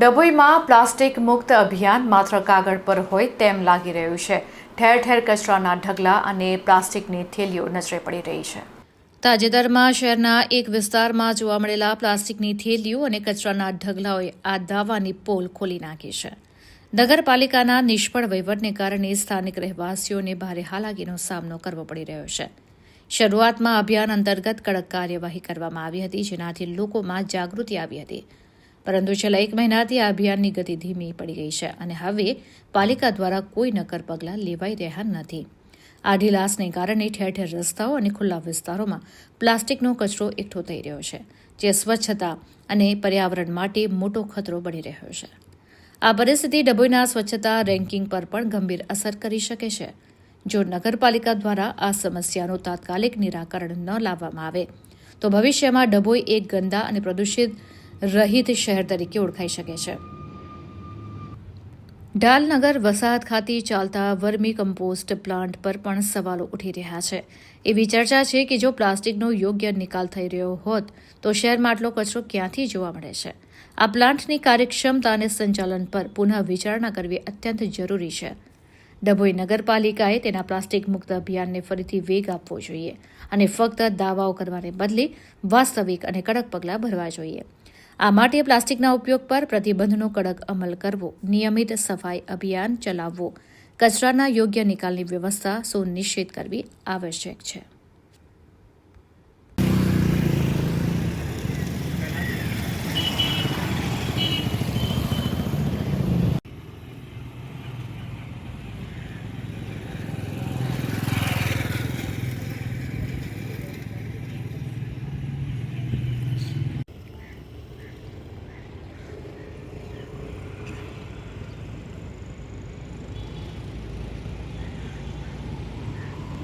ડભોઈમાં plastic મુક્ત અભિયાન માત્ર કાગળ પર હોય તેમ લાગી રહ્યું છે. ઠેર ઠેર કચરાના ઢગલા અને પ્લાસ્ટિકની થેલીઓ નજરે પડી રહી છે. તાજેતરમાં શહેરના એક વિસ્તારમાં જોવા મળેલા પ્લાસ્ટિકની થેલીઓ અને કચરાના ઢગલાઓએ આ દાવાની પોલ ખોલી નાખી છે. નગરપાલિકાના નિષ્ફળ વહીવટને કારણે સ્થાનિક રહેવાસીઓને ભારે હાલાકીનો સામનો કરવો પડી રહ્યો છે. શરૂઆતમાં અભિયાન અંતર્ગત કડક કાર્યવાહી કરવામાં આવી હતી, જેનાથી લોકોમાં જાગૃતિ આવી હતી. પરંતુ છેલ્લા એક મહિનાથી આ અભિયાનની ગતિ ધીમી પડી ગઈ છે અને હવે પાલિકા દ્વારા કોઈ નક્કર પગલાં લેવાઈ રહ્યા નથી. આ ઢીલાસને કારણે ઠેર ઠેર રસ્તાઓ અને ખુલ્લા વિસ્તારોમાં પ્લાસ્ટિકનો કચરો એકઠો થઈ રહ્યો છે, જે સ્વચ્છતા અને પર્યાવરણ માટે મોટો ખતરો બની રહ્યો છે. આ પરિસ્થિતિ ડભોઈના સ્વચ્છતા રેન્કિંગ પર પણ ગંભીર અસર કરી શકે છે. જો નગરપાલિકા દ્વારા આ સમસ્યાનું તાત્કાલિક નિરાકરણ ન લાવવામાં આવે, તો ભવિષ્યમાં ડભોઈ એક ગંદા અને પ્રદૂષિત રહિત શહેર તરીકે ઓળખાઈ શકે છે. ઢાલનગર વસાહત ખાતે ચાલતા વર્મી કમ્પોસ્ટ પ્લાન્ટ પર પણ સવાલો ઉઠી રહ્યા છે. એવી ચર્ચા છે કે જો પ્લાસ્ટિકનો યોગ્ય નિકાલ થઈ રહ્યો હોત, તો શહેરમાં આટલો કચરો ક્યાંથી જોવા મળે છે? આ પ્લાન્ટની કાર્યક્ષમતા અને સંચાલન પર પુનઃ વિચારણા કરવી અત્યંત જરૂરી છે. ડભોઈ નગરપાલિકાએ તેના પ્લાસ્ટિક મુક્ત અભિયાનને ફરીથી વેગ આપવો જોઈએ અને ફક્ત દાવાઓ કરવાને બદલે વાસ્તવિક અને કડક પગલાં ભરવા જોઈએ. આ માટે પ્લાસ્ટિકના ઉપયોગ પર પ્રતિબંધનો કડક અમલ કરવો, નિયમિત સફાઈ અભિયાન ચલાવવો, કચરાના યોગ્ય નિકાલની વ્યવસ્થા સુનિશ્ચિત કરવી આવશ્યક છે.